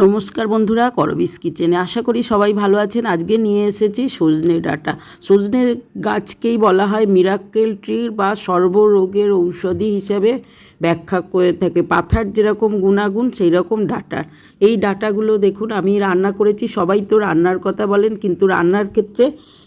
নমস্কার বন্ধুরা, করবিস কিচেনে। আশা করি সবাই ভালো আছেন। আজকে নিয়ে এসেছি সজনে ডাটা। সজনে গাছকেই বলা হয় মিরাক্কেল ট্রির বা সর্বরোগের ঔষধি হিসেবে ব্যাখ্যা করে থাকে। পাথার যেরকম গুণাগুণ সেই রকম ডাঁটার এই ডাটাগুলো দেখুন, আমি রান্না করেছি, সবাই তো রান্নার কথা বলেন, কিন্তু রান্নার ক্ষেত্রে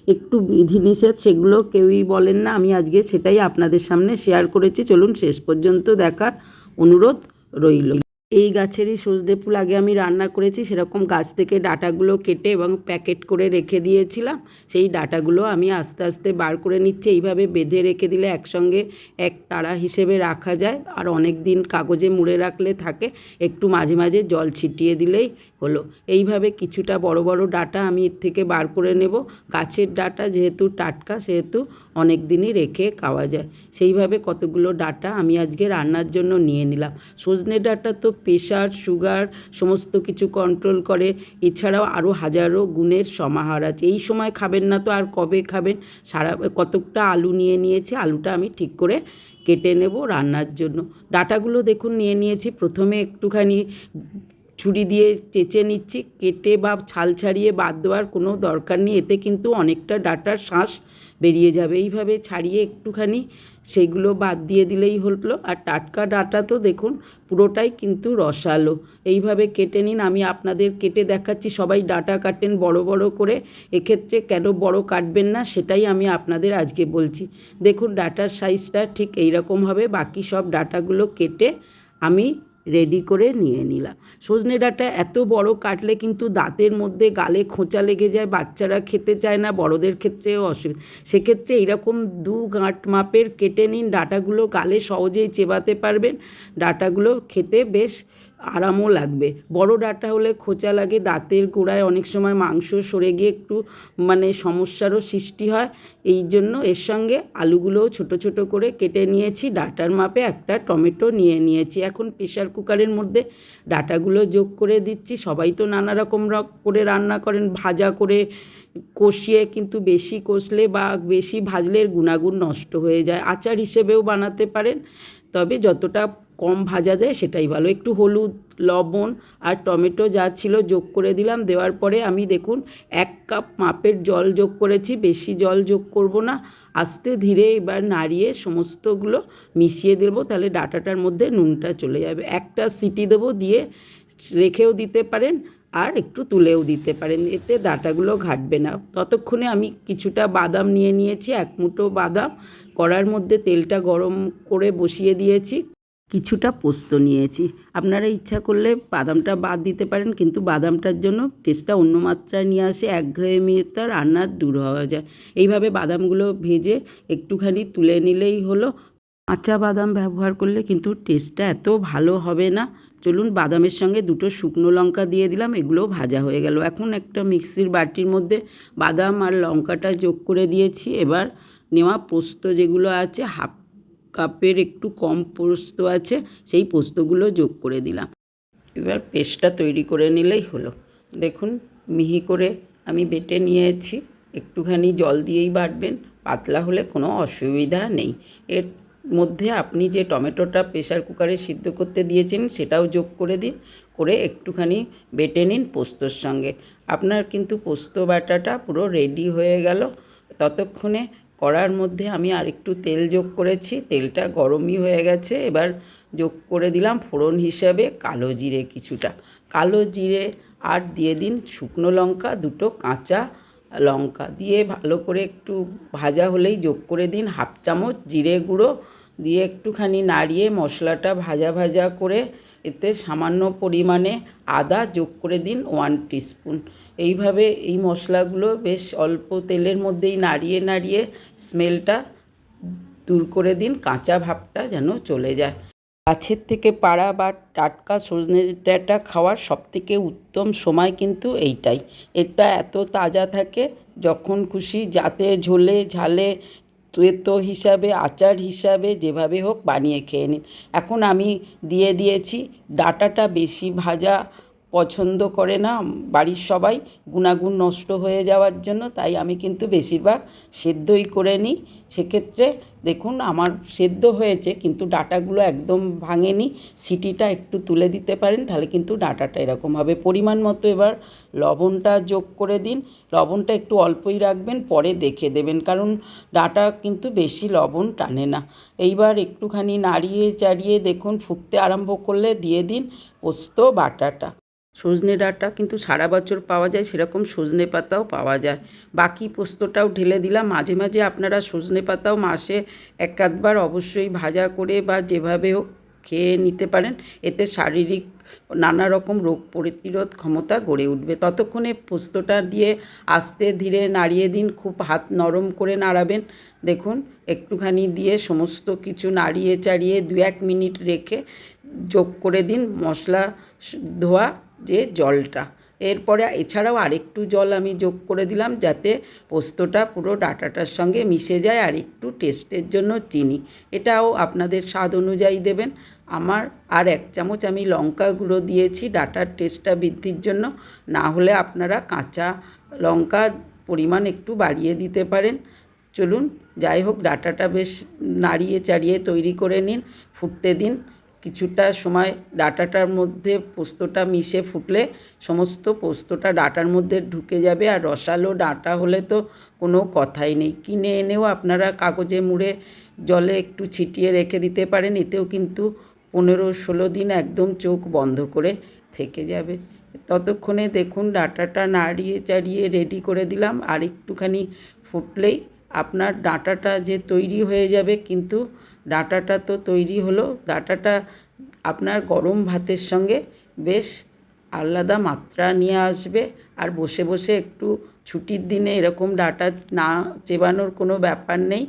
একটু বিধিনিষেধ, সেগুলো কেউই বলেন না। আমি আজকে সেটাই আপনাদের সামনে শেয়ার করেছি। চলুন, শেষ পর্যন্ত দেখার অনুরোধ রইল। এই গাছেরই সজনে ফুল আগে আমি রান্না করেছি, সেরকম গাছ থেকে ডাটাগুলো কেটে এবং প্যাকেট করে রেখে দিয়েছিলাম। সেই ডাটাগুলো আমি আস্তে আস্তে বার করে নিচ্ছি, এইভাবে বেঁধে রেখে দিলে একসঙ্গে এক তারা হিসেবে রাখা যায়। আর অনেক দিন কাগজে মুড়ে রাখলে থাকে, একটু মাঝে মাঝে জল ছিটিয়ে দিলেই হলো। এইভাবে কিছুটা বড় বড় ডাটা আমি এর থেকে বার করে নেব। গাছের ডাটা যেহেতু টাটকা, সেহেতু অনেক দিনই রেখে খাওয়া যায়। সেইভাবে কতগুলো ডাটা আমি আজকে রান্নার জন্য নিয়ে নিলাম। সজনে ডাটা তো প্রেশার সুগার, সমস্ত কিছু কন্ট্রোল করে। এছাড়াও আরও হাজারো গুণের সমাহার আছে। এই সময় খাবেন না তো আর কবে খাবেন? সারা, কতকটা আলু নিয়ে নিয়েছি, আলুটা আমি ঠিক করে কেটে নেব রান্নার জন্য। ডাটাগুলো দেখুন, নিয়ে নিয়েছি। প্রথমে একটুখানি ছুরি দিয়ে চেঁচে নিচ্ছি, কেটে বা ছাল ছাড়িয়ে বাদ দেওয়ার কোনো দরকার নেই, এতে কিন্তু অনেকটা ডাটার শ্বাস বেরিয়ে যাবে। এইভাবে ছাড়িয়ে একটুখানি সেগুলো বাদ দিয়ে দিলেই হলো। আর টাটকা ডাটা তো দেখুন পুরোটাই কিন্তু রসালো। এইভাবে কেটে নিন, আমি আপনাদের কেটে দেখাচ্ছি, সবাই ডাটা কাটেন বড় বড় করে। এক্ষেত্রে কেন বড় কাটবেন না, সেটাই আমি আপনাদের আজকে বলছি। দেখুন ডাটার সাইজটা ঠিক এইরকম হবে, বাকি সব ডাটাগুলো কেটে আমি রেডি করে নিয়ে নিলাম সজনে ডাঁটা এত বড় কাটলে কিন্তু দাঁতের মধ্যে গালে খোঁচা লেগে যায়, বাচ্চারা খেতে চায় না, বড়দের ক্ষেত্রেও অসুবিধা। সেক্ষেত্রে এইরকম দু গাঁট মাপের কেটে নিন, ডাঁটাগুলো গালে সহজেই চেবাতে পারবেন। ডাঁটাগুলো খেতে বেশ আরামও লাগবে। বড় ডাঁটা হলে খোঁচা লাগে, দাঁতের গোড়ায় অনেক সময় মাংস সরে গিয়ে একটু মানে সমস্যারও সৃষ্টি হয়। এই জন্য এর সঙ্গে আলুগুলোও ছোট ছোট করে কেটে নিয়েছি। ডাটার মাপে একটা টমেটো নিয়ে নিয়েছি। এখন প্রেশার কুকারের মধ্যে ডাটাগুলো যোগ করে দিচ্ছি। সবাই তো নানা রকম রক- করে রান্না করেন। ভাজা করে কষিয়ে কিন্তু বেশি কষলে বা বেশি ভাজলে গুণাগুণ নষ্ট হয়ে যায়। আচার হিসেবেও বানাতে পারেন। তবে যতটা কম ভাজা যায়, সেটাই ভালো। একটু হলুদ, লবণ আর টমেটো যা ছিল যোগ করে দিলাম। দেওয়ার পরে আমি দেখুন, এক কাপ মাপের জল যোগ করেছি, বেশি জল যোগ করব না। আস্তে ধীরে এবার নাড়িয়ে সমস্তগুলো মিশিয়ে দেবো, তাহলে ডাটাটার মধ্যে নুনটা চলে যাবে। একটা সিটি দেবো, দিয়ে রেখেও দিতে পারেন আর একটু তুলেও দিতে পারেন, এতে ডাটাগুলো ঘাটবে না। ততক্ষণে আমি কিছুটা বাদাম নিয়ে নিয়েছি, এক মুঠো বাদাম। কড়ার মধ্যে তেলটা গরম করে বসিয়ে দিয়েছি। কিছুটা পোস্ত নিয়েছি। আপনারা ইচ্ছা করলে বাদামটা বাদ দিতে পারেন, কিন্তু বাদামটার জন্য টেস্টটা অন্য মাত্রায় নিয়ে আসে একঘেয়েমিটা রান্নার দূর হওয়া যায়। এইভাবে বাদামগুলো ভেজে একটুখানি তুলে নিলেই হলো। কাঁচা বাদাম ব্যবহার করলে কিন্তু টেস্টটা এত ভালো হবে না। চলুন বাদামের সঙ্গে দুটো শুকনো লঙ্কা দিয়ে দিলাম, এগুলোও ভাজা হয়ে গেল। এখন একটা মিক্সির বাটির মধ্যে বাদাম আর লঙ্কাটা যোগ করে দিয়েছি। এবার নেওয়া পোস্ত যেগুলো আছে, হাফ কাপের একটু কম পোস্ত আছে, সেই পোস্তগুলো যোগ করে দিলাম। এবার পেস্টটা তৈরি করে নিলেই হলো। দেখুন, মিহি করে আমি বেটে নিয়েছি। একটুখানি জল দিয়েই বাটবেন, পাতলা হলে কোনো অসুবিধা নেই। এর মধ্যে আপনি যে টমেটোটা প্রেসার কুকারে সিদ্ধ করতে দিয়েছেন, সেটাও যোগ করে দিন, করে একটুখানি বেটে নিন পোস্তর সঙ্গে। আপনার কিন্তু পোস্ত বাটাটা পুরো রেডি হয়ে গেল। ততক্ষণে কড়ার মধ্যে আমি আরেকটু তেল যোগ করেছি, তেলটা গরমই হয়ে গেছে, এবার যোগ করে দিলাম ফোড়ন হিসাবে কালো জিরে কিছুটা। কালো জিরে আর দিয়ে দিন শুকনো লঙ্কা, দুটো কাঁচা লঙ্কা দিয়ে ভালো করে একটু ভাজা হলেই যোগ করে দিন হাফ চামচ জিরে গুঁড়ো, দিয়ে একটুখানি নাড়িয়ে মশলাটা ভাজা ভাজা করে এতে সামান্য পরিমাণে আদা যোগ করে দিন ওয়ান টিস্পুন এইভাবে এই মশলাগুলো বেশ অল্প তেলের মধ্যেই নাড়িয়ে নাড়িয়ে স্মেলটা দূর করে দিন, কাঁচা ভাবটা যেন চলে যায়। গাছের থেকে পাড়া বা টাটকা সজনে ডাঁটা খাওয়ার সবথেকে উত্তম সময় কিন্তু এইটাই। এটা এত তাজা থাকে, যখন খুশি যাতে ঝোলে, ঝালে তেতো হিসাবে, আচার হিসাবে যেভাবে হোক বানিয়ে খেয়ে নিন। এখন আমি দিয়ে দিয়েছি, ডাঁটাটা বেশি ভাজা পছন্দ করে না বাড়ির সবাই গুণাগুণ নষ্ট হয়ে যাওয়ার জন্য, তাই আমি কিন্তু বেশিরভাগ সেদ্ধই করে নিই। সেক্ষেত্রে দেখুন আমার সেদ্ধ হয়েছে, কিন্তু ডাটাগুলো একদম ভাঙেনি। সিটিটা একটু তুলে দিতে পারেন, তাহলে কিন্তু ডাটাটা এরকম হবে। পরিমাণ মতো এবার লবণটা যোগ করে দিন। লবণটা একটু অল্পই রাখবেন, পরে দেখে দেবেন, কারণ ডাটা কিন্তু বেশি লবণ টানে না। এইবার একটুখানি নাড়িয়ে চাড়িয়ে দেখুন, ফুটতে আরম্ভ করলে দিয়ে দিন পোস্ত, বাটাটা। সজনে ডাঁটা কিন্তু সারা বছর পাওয়া যায়, সেরকম সজনে পাতাও পাওয়া যায়। বাকি পোস্তটাও ঢেলে দিলাম। মাঝে মাঝে আপনারা সজনে পাতাও মাসে এক আধবার অবশ্যই ভাজা করে বা যেভাবে হোক খেয়ে নিতে পারেন। এতে শারীরিক নানা রকম রোগ প্রতিরোধ ক্ষমতা গড়ে উঠবে। ততক্ষণে পোস্তটা দিয়ে আস্তে ধীরে নাড়িয়ে দিন। খুব হাত নরম করে নাড়াবেন। দেখুন, একটুখানি দিয়ে সমস্ত কিছু নাড়িয়ে চাড়িয়ে দু এক মিনিট রেখে যোগ করে দিন মশলা ধোয়া যে জলটা। এরপরে এছাড়াও আরেকটু জল আমি যোগ করে দিলাম যাতে পোস্তটা পুরো ডাটাটার সঙ্গে মিশে যায় আর একটু টেস্টের জন্য চিনি। এটাও আপনাদের স্বাদ অনুযায়ী দেবেন। আমার আর এক চামচ আমি লঙ্কা গুঁড়ো দিয়েছি ডাটার টেস্টটা বৃদ্ধির জন্য। না হলে আপনারা কাঁচা লঙ্কা পরিমাণ একটু বাড়িয়ে দিতে পারেন। চলুন, যাই হোক, ডাটাটা বেশ নাড়িয়ে চাড়িয়ে তৈরি করে নিন। ফুটতে দিন। কিছুটা সময় ডাটাটার মধ্যে পোস্তটা মিশে ফুটলে সমস্ত পোস্তটা ডাটার মধ্যে ঢুকে যাবে আর রসালো ডাঁটা হলে তো কোনো কথাই নেই। কিনে এনেও আপনারা কাগজে মুড়ে জলে একটু ছিটিয়ে রেখে দিতে পারেন, এতেও কিন্তু পনেরো ষোলো দিন একদম চোখ বন্ধ করে থেকে যাবে। ততক্ষণে দেখুন ডাঁটাটা নাড়িয়ে চাড়িয়ে রেডি করে দিলাম আর একটুখানি ফুটলেই আপনার ডাঁটাটা যে তৈরি হয়ে যাবে কিন্তু ডাঁটাটা তো তৈরি হলো। ডাঁটাটা আপনার গরম ভাতের সঙ্গে বেশ আলাদা মাত্রা নিয়ে আসবে। আর বসে বসে একটু ছুটির দিনে এরকম ডাঁটা না চেবানোর কোনো ব্যাপার নেই।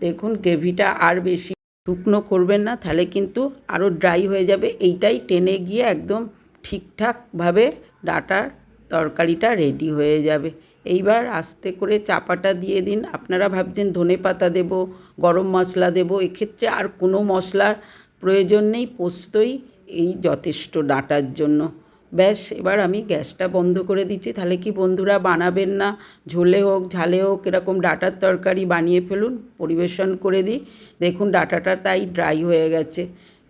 দেখুন, গ্রেভিটা আর বেশি শুকনো করবেন না, তাহলে কিন্তু আরও ড্রাই হয়ে যাবে। এইটাই টেনে গিয়ে একদম ঠিকঠাকভাবে ডাটার তরকারিটা রেডি হয়ে যাবে। এইবার আস্তে করে চাপাটা দিয়ে দিন। আপনারা ভাবছেন ধনে পাতা দেবো, গরম মশলা দেবো, এক্ষেত্রে আর কোনো মশলার প্রয়োজন নেই, পোস্তই এই যথেষ্ট ডাঁটার জন্য। ব্যাস, এবার আমি গ্যাসটা বন্ধ করে দিচ্ছি। তাহলে কি বন্ধুরা বানাবেন না? ঝোলে হোক, ঝালে হোক, এরকম ডাটার তরকারি বানিয়ে ফেলুন, পরিবেশন করে দিই। দেখুন, ডাটাটা তাই ড্রাই হয়ে গেছে।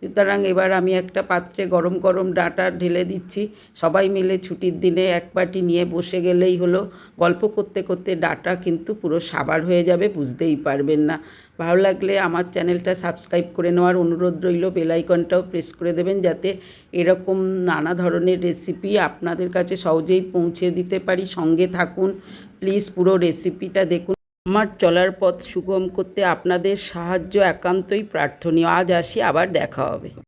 সুতরাং এবার আমি একটা পাত্রে গরম গরম ডাঁটা ঢেলে দিচ্ছি। সবাই মিলে ছুটির দিনে এক পাটি নিয়ে বসে গেলেই হলো। গল্প করতে করতে ডাটা কিন্তু পুরো সাবার হয়ে যাবে, বুঝতেই পারবেন না। ভালো লাগলে আমার চ্যানেলটা সাবস্ক্রাইব করে নেওয়ার অনুরোধ রইল। বেলাইকনটাও প্রেস করে দেবেন যাতে এরকম নানা ধরনের রেসিপি আপনাদের কাছে সহজেই পৌঁছে দিতে পারি। সঙ্গে থাকুন। প্লিজ পুরো রেসিপিটা দেখুন। আমার চলার পথ সুগম করতে আপনাদের সাহায্য একান্তই প্রার্থনীয়। আজ আসি আবার দেখা হবে।